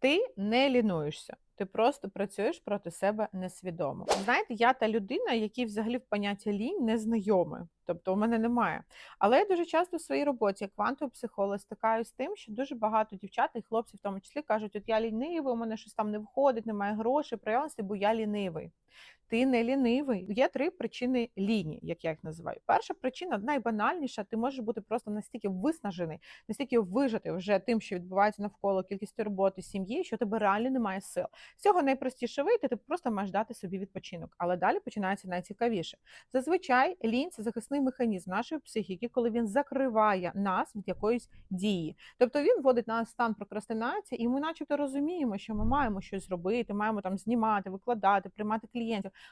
Ти не лінуєшся. Ти просто працюєш проти себе несвідомо. Знаєте, я та людина, якій взагалі в поняття лінь не знайоме. Тобто у мене немає. Але я дуже часто в своїй роботі, як квантовий психолог, стикаюся з тим, що дуже багато дівчат і хлопців в тому числі кажуть: от я лінивий, у мене щось там не входить, немає грошей, проявленості, бо я лінивий. Ти не лінивий. Є три причини лінії, як я їх називаю. Перша причина найбанальніша. Ти можеш бути просто настільки виснажений, настільки вижити вже тим, що відбувається навколо кількістю роботи, сім'ї, що тебе реально немає сил. З цього найпростіше вийти, ти просто маєш дати собі відпочинок. Але далі починається найцікавіше. Зазвичай лінь це захисний механізм нашої психіки, коли він закриває нас від якоїсь дії. Тобто він вводить нас в стан прокрастинації, і ми, начебто, розуміємо, що ми маємо щось робити, маємо там знімати, викладати, приймати клієнтів,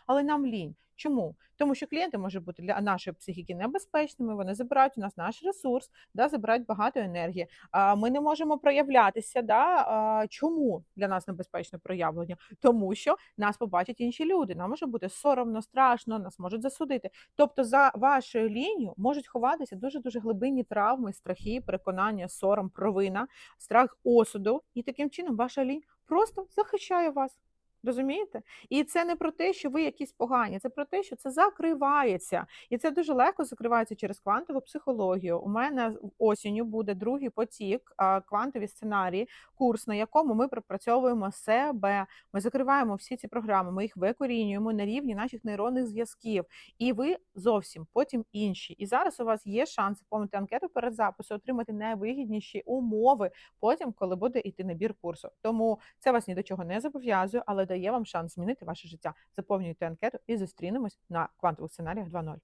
але нам лінь. Чому? Тому що клієнти можуть бути для нашої психіки небезпечними, вони забирають у нас наш ресурс, да, забирають багато енергії. А ми не можемо проявлятися. Да, чому для нас небезпечне проявлення? Тому що нас побачать інші люди. Нам може бути соромно, страшно, нас можуть засудити. Тобто, за вашою лінією можуть ховатися дуже дуже глибинні травми, страхи, переконання, сором, провина, страх осуду. І таким чином ваша лінь просто захищає вас. Розумієте? І це не про те, що ви якісь погані, це про те, що це закривається. І це дуже легко закривається через квантову психологію. У мене осінню буде другий потік, квантові сценарії, курс, на якому ми пропрацьовуємо себе. Ми закриваємо всі ці програми, ми їх викорінюємо на рівні наших нейронних зв'язків. І ви зовсім потім інші. І зараз у вас є шанс заповнити анкету перед записом, отримати найвигідніші умови потім, коли буде йти набір курсу. Тому це вас ні до чого не зобов'язує, але дає вам шанс змінити ваше життя. Заповнюйте анкету і зустрінемось на квантових сценаріях 2.0.